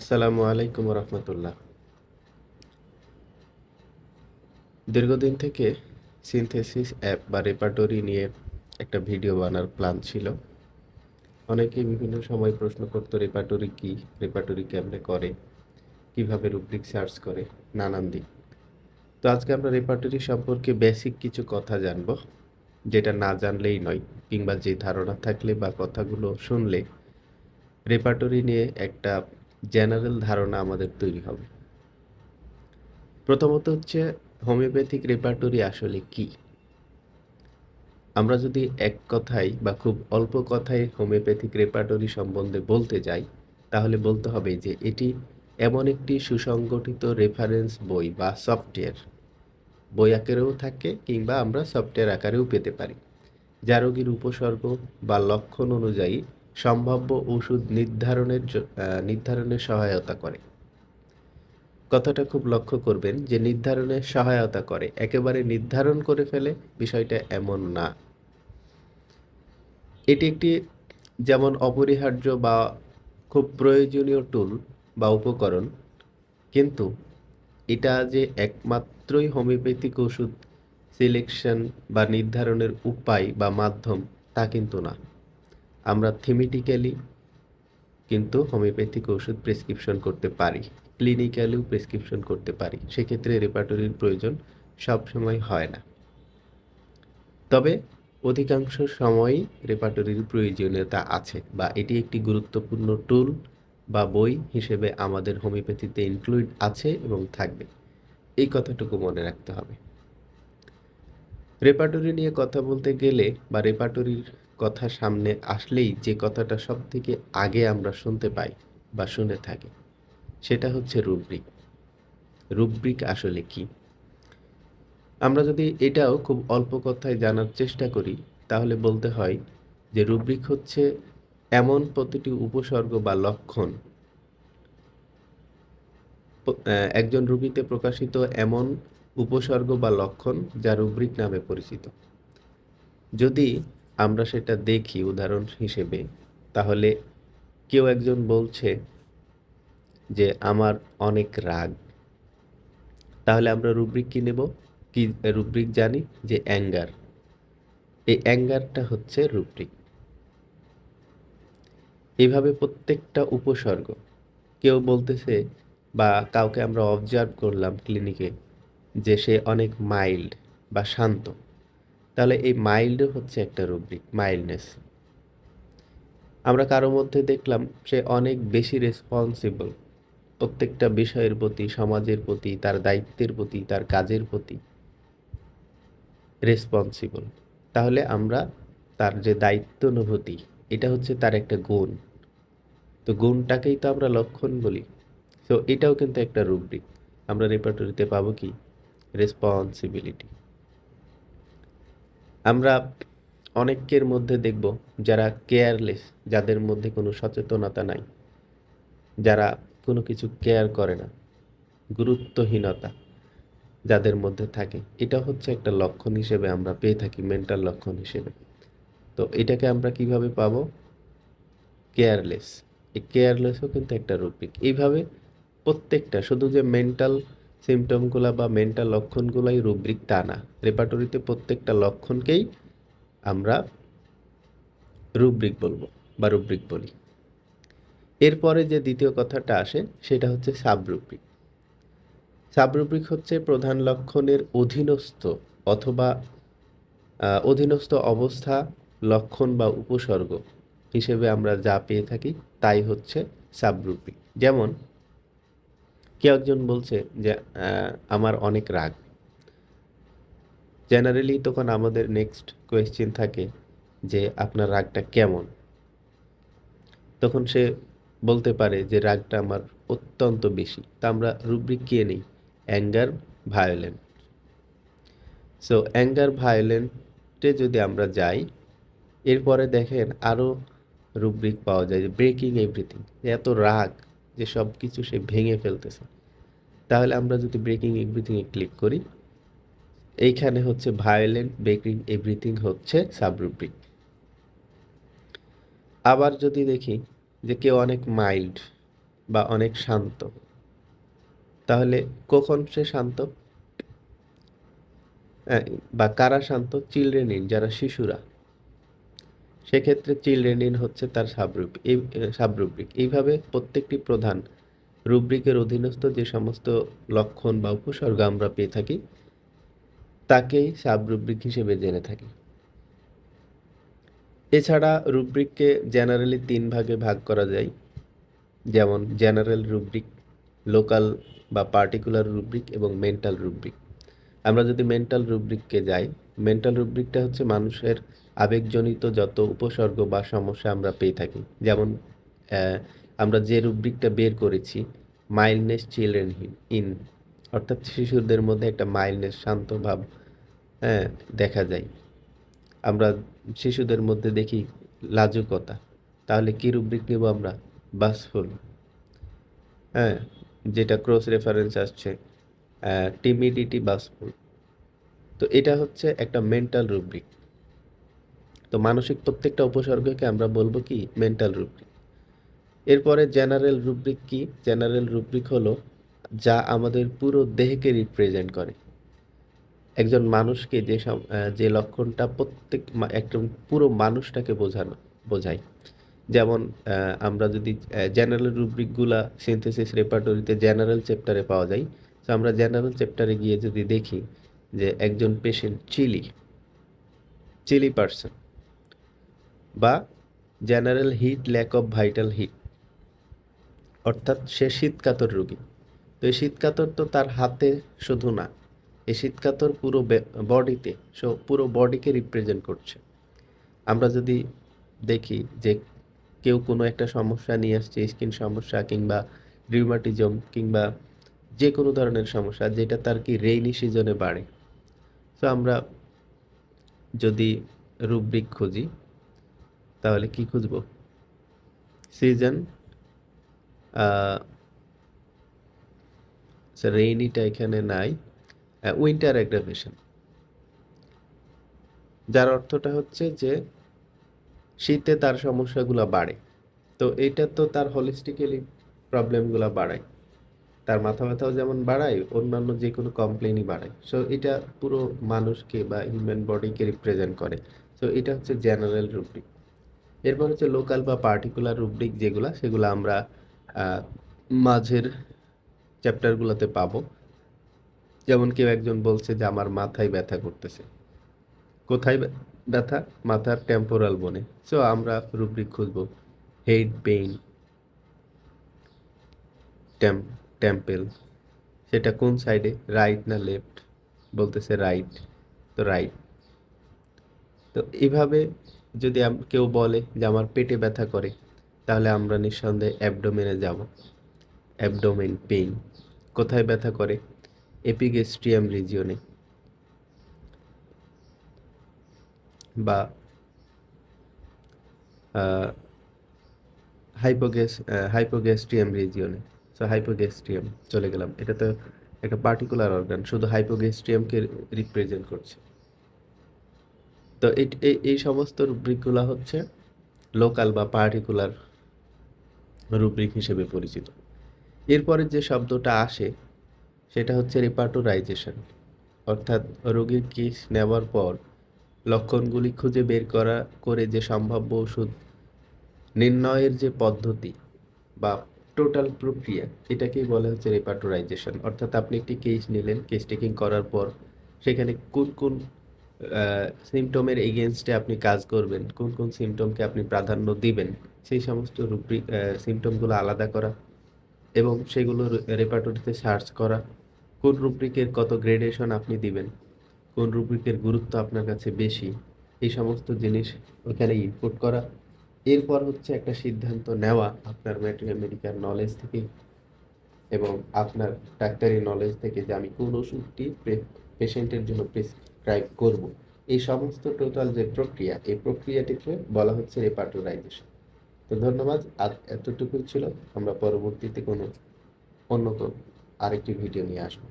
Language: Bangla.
আসসালামু আলাইকুম রহমতুল্লাহ দীর্ঘদিন থেকে সিনথেসিস অ্যাপ বা রেপার্টরি নিয়ে একটা ভিডিও বানার প্ল্যান ছিল। অনেকেই বিভিন্ন সময় প্রশ্ন করতো রেপার্টরি কি? রেপার্টরি কেমনে করে? কীভাবে রুব্রিক সার্চ করে? নানান দিক। তো আজকে আমরা রেপার্টরি সম্পর্কে বেসিক কিছু কথা জানব, যেটা না জানলেই নয়, কিংবা যে ধারণা থাকলে বা কথাগুলো শুনলে রেপার্টরি নিয়ে একটা জেনারেল ধারণা আমাদের তৈরি হবে। প্রথমত হচ্ছে হোমিওপ্যাথিক রেপার্টরি আসলে কি? আমরা যদি এক কথায় বা খুব অল্প কথায় হোমিওপ্যাথিক রেপার্টরি সম্বন্ধে বলতে যাই, তাহলে বলতে হবে যে এটি এমন একটি সুসংগঠিত রেফারেন্স বই বা সফটওয়্যার বই আকারেও থাকে কিংবা আমরা সফটওয়্যার আকারেও পেতে পারি। যা রোগীর উপসর্গ বা লক্ষণ অনুযায়ী সম্ভাব্য ওষুধ নির্ধারণের নির্ধারণে সহায়তা করে। কথাটা খুব লক্ষ্য করবেন যে নির্ধারণে সহায়তা করে। একেবারে নির্ধারণ করে ফেলে বিষয়টা এমন না। এটি একটি যেমন অপরিহার্য বা খুব প্রয়োজনীয় টুল বা উপকরণ, কিন্তু এটা যে একমাত্রই হোমিওপ্যাথিক ওষুধ সিলেকশন বা নির্ধারণের উপায় বা মাধ্যম তা কিন্তু না। আমরা থিমেটিক্যালি কিন্তু হোমিওপ্যাথিক ওষুধ প্রেসক্রিপশন করতে পারি ক্লিনিক্যালিও প্রেসক্রিপশন করতে পারি, সেক্ষেত্রে রেপার্টরির প্রয়োজন সবসময় হয় না। তবে অধিকাংশ সময়ই রেপার্টরির প্রয়োজনীয়তা আছে বা এটি একটি গুরুত্বপূর্ণ টুল বা বই হিসেবে আমাদের হোমিওপ্যাথিতে ইনক্লুড আছে এবং থাকবে। এই কথাটুকু মনে রাখতে হবে। রেপার্টরি নিয়ে কথা বলতে গেলে বা রেপার্টরির কথা সামনে আসলেই যে কথাটা সব থেকে আগে আমরা শুনতে পাই বা শুনে থাকি, সেটা হচ্ছে রুব্রিক। রুব্রিক আসলে কি? আমরা যদি এটাও খুব অল্প কথায় জানার চেষ্টা করি, তাহলে বলতে হয় যে রুব্রিক হচ্ছে এমন প্রতিটি উপসর্গ বা লক্ষণ একজন রোগীতে প্রকাশিত এমন উপসর্গ বা লক্ষণ যা রুব্রিক নামে পরিচিত। যদি আমরা সেটা দেখি উদাহরণ হিসেবে, তাহলে কেউ একজন বলছে যে, আমার অনেক রাগ। তাহলে আমরা রুব্রিক কি নেব? কি, রুব্রিক জানি যে, অ্যাঙ্গার। এই অ্যাঙ্গারটা হচ্ছে রুব্রিক। এইভাবে প্রত্যেকটা উপসর্গ, কেউ বলতেছে বা কাউকে আমরা অবজার্ভ করলাম ক্লিনিকে যে, সে অনেক মাইল্ড বা শান্ত। তাহলে এই মাইল্ডও হচ্ছে একটা রুব্রিক মাইল্ডনেস আমরা কারও মধ্যে দেখলাম সে অনেক বেশি রেসপন্সিবল প্রত্যেকটা বিষয়ের প্রতি, সমাজের প্রতি, তার দায়িত্বের প্রতি, তার কাজের প্রতি রেসপন্সিবল তাহলে আমরা তার যে দায়িত্ব অনুভূতি এটা হচ্ছে তার একটা গুণ। তো গুণটাকেই তো আমরা লক্ষণ বলি। তো এটাও কিন্তু একটা রুব্রিক আমরা রেপার্টরিতে পাবো কি? রেসপন্সিবিলিটি আমরা অনেকের মধ্যে দেখব যারা কেয়ারলেস যাদের মধ্যে কোনো সচেতনতা নাই, যারা কোনো কিছু কেয়ার করে না, গুরুত্বহীনতা যাদের মধ্যে থাকে। এটা হচ্ছে একটা লক্ষণ হিসেবে আমরা পেয়ে থাকি মেন্টাল লক্ষণ হিসেবে। তো এটাকে আমরা কীভাবে পাবো? কেয়ারলেস এই কেয়ারলেসও কিন্তু একটা রূপিক এইভাবে প্রত্যেকটা, শুধু যে মেন্টাল সিমটমগুলা বা মেন্টাল লক্ষণগুলাই রুব্রিক তা না রেপার্টরিতে প্রত্যেকটা লক্ষণকেই আমরা রুব্রিক বলব বা রুব্রিক বলি। এরপরে যে দ্বিতীয় কথাটা আসে, সেটা হচ্ছে সাবরুব্রিক সাবরুব্রিক হচ্ছে প্রধান লক্ষণের অধীনস্থ অথবা অধীনস্থ অবস্থা, লক্ষণ বা উপসর্গ হিসেবে আমরা যা পেয়ে থাকি, তাই হচ্ছে সাবরুব্রিক যেমন কেউ একজন বলছে যে আমার অনেক রাগ। জেনারেলি তখন আমাদের নেক্সট কোয়েশ্চেন থাকে যে, আপনার রাগটা কেমন? তখন সে বলতে পারে যে, রাগটা আমার অত্যন্ত বেশি। তা আমরা রুব্রিক কে নেই অ্যাঙ্গার ভায়োলেন্ট সো অ্যাঙ্গার ভায়োলেন্টে যদি আমরা যাই, এরপরে দেখেন আরও রুব্রিক পাওয়া যায়, যে ব্রেকিং এভরিথিং এত রাগ। যে সব কিছু সে ভেঙে ফেলতেছে। তাহলে আমরা যদি ব্রেকিং এভরিথিংয়ে ক্লিক করি, এইখানে হচ্ছে ভায়োলেন্ট ব্রেকিং এভরিথিং হচ্ছে সাবরুব্রিক আবার যদি দেখি যে কেউ অনেক মাইল্ড বা অনেক শান্ত, তাহলে কখন সে শান্ত? বা কারা শান্ত? চিলড্রেন ইন যারা শিশুরা। সেক্ষেত্রে চিলড্রেন ইন হচ্ছে তার সাবরুপ, এই, সাবরুব্রিক। এইভাবে প্রত্যেকটি প্রধান রুব্রিকের অধীনস্থ যে সমস্ত লক্ষণ বা উপসর্গ আমরা পেয়ে থাকি, তাকেই সাবরুব্রিক হিসেবে জেনে থাকি। এছাড়া রুব্রিককে জেনারেলি তিন ভাগে ভাগ করা যায়। যেমন জেনারেল রুব্রিক, লোকাল বা পার্টিকুলার রুব্রিক এবং মেন্টাল রুব্রিক। আমরা যদি মেন্টাল রুব্রিককে যাই মেন্টাল রুব্রিকটা হচ্ছে মানুষের আবেগজনিত যত উপসর্গ বা সমস্যা আমরা পেয়ে থাকি। যেমন আমরা যে রুব্রিকটা বের করেছি মাইল্ডনেস চিলড্রেন ইন অর্থাৎ শিশুদের মধ্যে একটা মাইল্ডনেস শান্ত ভাব হ্যাঁ দেখা যায়। আমরা শিশুদের মধ্যে দেখি লাজুকতা, তাহলে কী রুব্রিক নেব আমরা? বাসফুল হ্যাঁ যেটা ক্রস রেফারেন্স আসছে টিমিডিটি বাসফুল তো এটা হচ্ছে একটা মেন্টাল রুব্রিক তো মানসিক প্রত্যেকটা উপসর্গকে আমরা বলব কি? মেন্টাল রুব্রিক এরপরে জেনারেল রুব্রিক কি? জেনারেল রুব্রিক হলো যা আমাদের পুরো দেহকে রিপ্রেজেন্ট করে। একজন মানুষকে যে যে লক্ষণটা প্রত্যেক একদম পুরো মানুষটাকে বোঝানো, বোঝায়। যেমন আমরা যদি জেনারেল রুব্রিকগুলা সিনথেসিস রেপার্টরিতে জেনারেল চ্যাপ্টারে পাওয়া যায়, তো আমরা জেনারেল চ্যাপ্টারে গিয়ে যদি দেখি যে একজন পেশেন্ট চিলি চিলি পার্সন বা general heat lack of vital heat অর্থাৎ সে শীতকাতর রোগী। তো এই শীতকাতর তো তার হাতে শুধু না, এই শীতকাতর পুরো বডিতে সো পুরো বডিকে রিপ্রেজেন্ট করছে। আমরা যদি দেখি যে কেউ কোনো একটা সমস্যা নিয়ে আসছে স্কিন সমস্যা কিংবা রিউমাটিজম কিংবা যে কোনো ধরনের সমস্যা, যেটা তার কি রেইনি সিজনে বাড়ে। তো আমরা যদি রুব্রিক খুঁজি, তাহলে কি খুঁজব? সিজন রেইনিটা এখানে নাই উইন্টার অ্যাগ্রাভেশন যার অর্থটা হচ্ছে যে, শীতে তার সমস্যাগুলো বাড়ে। তো, এটা তো তার হলিস্টিক্যালি প্রবলেমগুলো বাড়ায়। তার মাথা ব্যথাও যেমন বাড়ায়, অন্যান্য যে কোনো কমপ্লেনই বাড়ায়। সো এটা পুরো মানুষকে বা হিউম্যান বডিকে রিপ্রেজেন্ট করে। সো এটা হচ্ছে জেনারেল রুব্রিক এরপর হচ্ছে লোকাল বা পার্টিকুলার রুব্রিক যেগুলো, সেগুলো আমরা মাঝের চ্যাপ্টারগুলোতে পাবো। যেমন কেউ একজন বলছে যে, আমার মাথায় ব্যথা করতেছে। কোথায় ব্য- ব্যথা? মাথার টেম্পোরাল বনে সো আমরা রুব্রিক খুঁজব হেড পেইন টেম্পেল সেটা কোন সাইডে রাইট না লেফট বলতেছে রাইট তো রাইট তো এভাবে যদি কেউ বলে যে আমার পেটে ব্যথা করে, তাহলে আমরা নিঃসন্দেহে অ্যাবডোমেনে যাব। অ্যাবডোমেন পেইন কোথায় ব্যথা করে? এপিগেস্ট্রিয়াম রিজিয়নে বা হাইপোগ্যাস হাইপোগ্যাস্ট্রিয়াম রিজিয়নে সো হাইপোগ্যাস্ট্রিয়াম চলে গেলাম। এটা তো একটা পার্টিকুলার অর্গান শুধু হাইপোগ্যাস্ট্রিয়ামকে রিপ্রেজেন্ট করছে। তো এই সমস্ত রুব্রিকগুলো হচ্ছে লোকাল বা পার্টিকুলার রুব্রিক হিসেবে পরিচিত। এরপরে যে শব্দটা আসে, সেটা হচ্ছে রিপার্টোরাইজেশন অর্থাৎ রোগীর কেস নেওয়ার পর লক্ষণগুলি খুঁজে বের করা, করে যে সম্ভাব্য ওষুধ, নির্ণয়ের যে পদ্ধতি বা টোটাল প্রক্রিয়া, এটাকেই বলা হচ্ছে রেপার্টোরাইজেশন অর্থাৎ আপনি একটি কেস নিলেন কেস টেকিং করার পর সেখানে কোন কোন সিমটমের এগেনস্টে আপনি কাজ করবেন, কোন কোন সিমটমকে আপনি প্রাধান্য দিবেন, সেই সমস্ত রুব্রিক সিমটমগুলো আলাদা করা এবং সেগুলো রেপার্টরিতে সার্চ করা। কোন রুব্রিকের কত গ্রেডেশন আপনি দিবেন, কোন রুব্রিকের গুরুত্ব আপনার কাছে বেশি, এই সমস্ত জিনিস ওখানে ইনপুট করা। এরপর হচ্ছে একটা সিদ্ধান্ত নেওয়া আপনার মেডিকেল নলেজ থেকে এবং আপনার ডাক্তারি নলেজ থেকে যে আমি কোন ওষুধটি পেশেন্টের জন্য প্রেসক্রাইব করব। এই সমস্ত টোটাল যে প্রক্রিয়া, এই প্রক্রিয়াটিকে বলা হচ্ছে রেপার্টোরাইজেশন তো ধন্যবাদ এতটুকুই ছিল। আমরা পরবর্তীতে কোনো অন্য কোনো আরেকটি ভিডিও নিয়ে আসব।